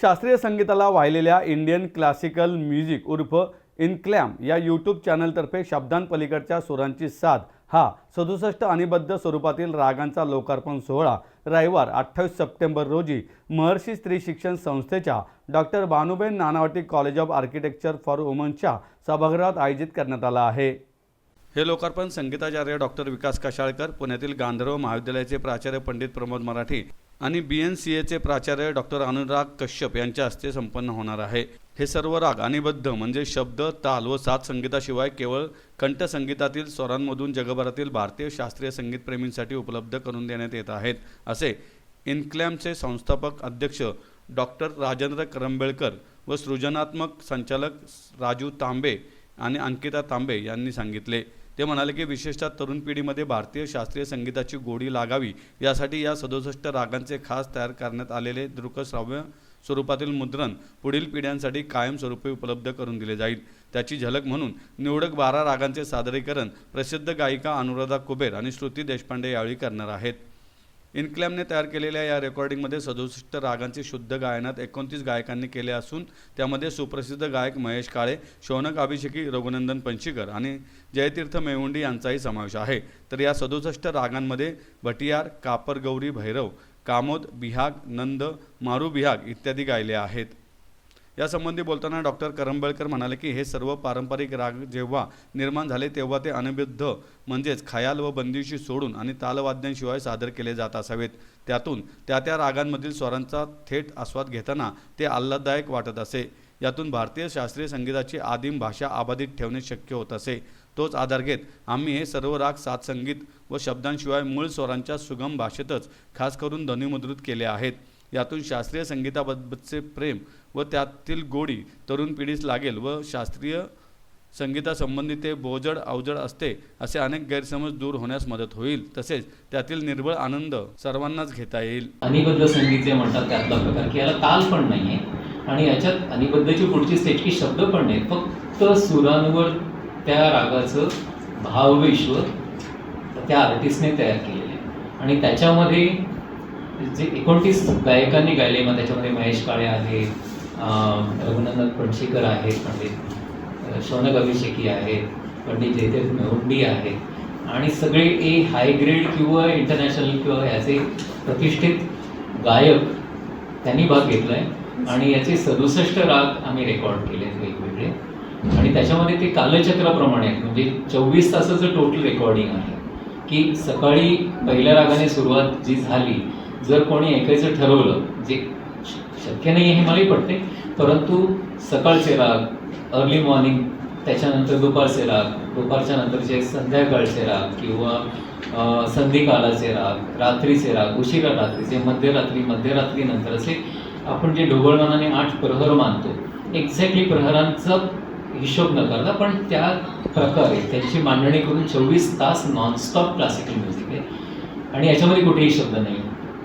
शास्त्रीय संगीताला वाहिलेल्या इंडियन क्लासिकल म्युझिक उर्फ इनक्लॅम या यूट्यूब चॅनलतर्फे शब्दांपलीकडच्या सुरांची साथ हा सदुसष्ट अनिबद्ध स्वरूपातील रागांचा लोकार्पण सोहळा रविवार अठ्ठावीस सप्टेंबर रोजी महर्षी स्त्री शिक्षण संस्थेच्या doctor Banuben Nanavati college of architecture for वुमन्सच्या सभागृहात आयोजित करण्यात आला आहे. हे लोकार्पण संगीताचार्य डॉक्टर विकास कशाळकर पुण्यातील गांधर्व महाविद्यालयाचे प्राचार्य पंडित प्रमोद मराठी आणि बी एन सी एचे प्राचार्य डॉक्टर अनुराग कश्यप यांच्या हस्ते संपन्न होणार आहे. हे सर्व राग अनिबद्ध म्हणजे शब्द ताल व सात संगीताशिवाय केवळ कंठसंगीतातील स्वरांमधून जगभरातील भारतीय शास्त्रीय संगीतप्रेमींसाठी उपलब्ध करून देण्यात येत आहेत असे इन्क्लॅमचे संस्थापक अध्यक्ष डॉक्टर राजेंद्र करंबेळकर व सृजनात्मक संचालक राजू तांबे आणि अंकिता तांबे यांनी सांगितले. ते म्हणाले की विशेषतः तरुण पिढीमध्ये भारतीय शास्त्रीय संगीताची गोडी लागावी. यासाठी या सदुसष्ट रागांचे खास तयार करण्यात आलेले दृकश्राव्य स्वरूपातील मुद्रण पुढील पिढ्यांसाठी कायमस्वरूपी उपलब्ध करून दिले जाईल. त्याची झलक म्हणून निवडक बारा रागांचे सादरीकरण प्रसिद्ध गायिका अनुराधा कुबेर आणि श्रुती देशपांडे यावेळी करणार आहेत. इन्क्लॅमने तयार केलेल्या या रेकॉर्डिंगमध्ये सदुसष्ट रागांचे शुद्ध गायनात एकोणतीस गायकांनी केले असून त्यामध्ये सुप्रसिद्ध गायक महेश काळे शौनक अभिषेकी रघुनंदन पंचीकर आणि जयतीर्थ मेवुंडी यांचाही समावेश आहे. तर या सदुसष्ट रागांमध्ये भटियार कापरगौरी भैरव कामोद बिहाग नंद मारू बिहाग इत्यादी गायले आहेत. यासंबंधी बोलताना डॉक्टर करंबेळकर म्हणाले की हे सर्व पारंपरिक राग जेव्हा निर्माण झाले तेव्हा ते अनभिद्ध म्हणजेच खयाल व बंदिशी सोडून आणि तालवाद्यांशिवाय सादर केले जात असावेत. त्यातून त्या त्या रागांमधील स्वरांचा थेट आस्वाद घेताना ते आल्हाददायक वाटत असे. यातून भारतीय शास्त्रीय संगीताची आदिम भाषा अबाधित ठेवणे शक्य होत असे. तोच आधार घेत आम्ही हे सर्व राग सात संगीत व शब्दांशिवाय मूळ स्वरांच्या सुगम भाषेतच खास करून ध्वनिमुद्रित केले आहेत. यातून शास्त्रीय संगीताबाबतचे प्रेम व त्यातील गोडी तरुण पिढीस लागेल व शास्त्रीय संगीतासंबंधी ते बोजड अवजड असते असे अनेक गैरसमज दूर होण्यास मदत होईल. तसेच त्यातील निर्बळ आनंद सर्वांनाच घेता येईल. अनिबद्ध संगीत जे म्हणतात त्यातला प्रकार की याला ताल पण नाहीये. आणि याच्यात अनिबद्धची पुढची स्टेज की शब्द पण नाहीत. फक्त सुरांवर त्या रागाचं भावविश्व त्या आर्टिस्टने तयार केलेलं आहे. आणि त्याच्यामध्ये जे एकोणतीस गायकांनी गायले मग त्याच्यामध्ये महेश काळे आहेत रघुनंदन पणशीकर आहेत म्हणजे, पंडित शौनक अभिषेकी आहेत पंडित जयदेव मेहुंडी आहेत. आणि सगळे ए हाय ग्रेड किंवा इंटरनॅशनल किंवा याचे प्रतिष्ठित गायक त्यांनी भाग घेतलाय. आणि याचे सदुसष्ट राग आम्ही रेकॉर्ड केले आहेत वेगवेगळे. आणि त्याच्यामध्ये ते कालचक्राप्रमाणे आहेत. म्हणजे चोवीस तासाचं टोटल रेकॉर्डिंग आहे. की सकाळी पहिल्या रागाने सुरुवात जी झाली जर कोणी ऐकायचं ठरवलं जे श- शक्य नाही आहे हे मलाही पडते परंतु सकाळचे राग अर्ली मॉर्निंग त्याच्यानंतर दुपारचे राग दुपारच्या नंतरचे संध्याकाळचे राग किंवा अ, संधिकालाचे राग रात्रीचे राग उशिरा रात्रीचे मध्यरात्री मध्यरात्री नंतर असे आपण जे ढोबळमानाने आठ प्रहर मानतो एक्झॅक्टली प्रहरांचा हिशोब न करता पण त्या प्रकारे त्यांची मांडणी करून चोवीस तास नॉनस्टॉप क्लासिकल म्युझिक आहे. आणि याच्यामध्ये कुठेही शब्द नाही.